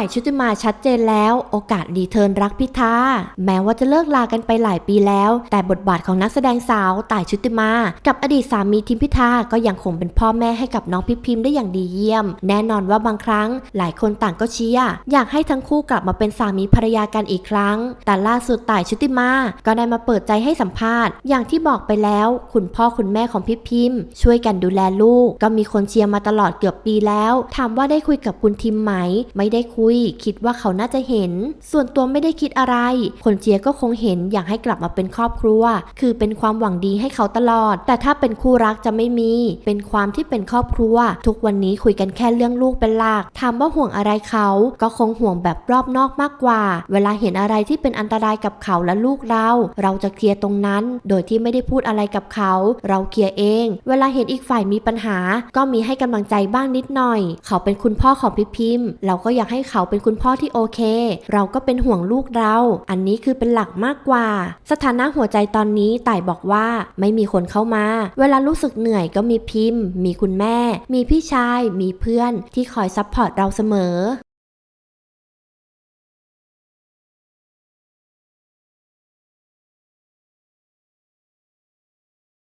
ายชุติมาชัดเจนแล้ว โอกาสรีเทิร์นรักพิธาแม้ว่าจะเลิกลากันไปหลายปีแล้ว แต่บทบาทของนักแสดงสาวต่ายชุติมา กับอดีตสามีทิมพิธาก็ยังคงเป็นพ่อแม่ให้กับน้องพิพิมได้อย่างดีเยี่ยม แน่นอนว่าบางครั้ง หลายคนต่างก็เชียร์อยากให้ทั้งคู่กลับมาเป็นสามีภรรยากันอีกครั้ง แต่ล่าสุดต่ายชุติมา ก็ได้มาเปิดใจให้สัมภาษณ์ อย่างที่บอกไปแล้ว คุณพ่อคุณแม่ของพิพิมช่วยกันดูแลลูก ก็มีคนเชียร์มาตลอดเกือบปีแล้ว ถามว่าได้คุยกับคุณทิมไหม ไม่ได้คุยคิดว่าเขาน่าจะเห็น ส่วนตัวไม่ได้คิดอะไร คนเชียก็คงเห็นอยากให้กลับมาเป็นครอบครัว คือเป็นความหวังดีให้เขาตลอด แต่ถ้าเป็นคู่รักจะไม่มี เป็นความที่เป็นครอบครัว ทุกวันนี้คุยกันแค่เรื่องลูกเป็นหลักถามว่าห่วงอะไรเขา ก็คงห่วงแบบรอบนอกมากกว่า เวลาเห็นอะไรที่เป็นอันตรายกับเขาและลูกเรา เราจะเคลียร์ตรงนั้น โดยที่ไม่ได้พูดอะไรกับเขา เราเคลียร์เอง เวลาเห็นอีกฝ่ายมีปัญหา ก็มีให้กำลังใจบ้างนิดหน่อย เขาเป็นคุณพ่อของพี่พิมพ์ เราก็อยากให้เขาเขาเป็นคุณพ่อที่โอเค เราก็เป็นห่วงลูกเรา อันนี้คือเป็นหลักมากกว่า สถานะหัวใจตอนนี้ต่ายบอกว่าไม่มีคนเข้ามา เวลารู้สึกเหนื่อยก็มีพิมพ์ มีคุณแม่ มีพี่ชาย มีเพื่อนที่คอยซัพพอร์ตเราเสมอ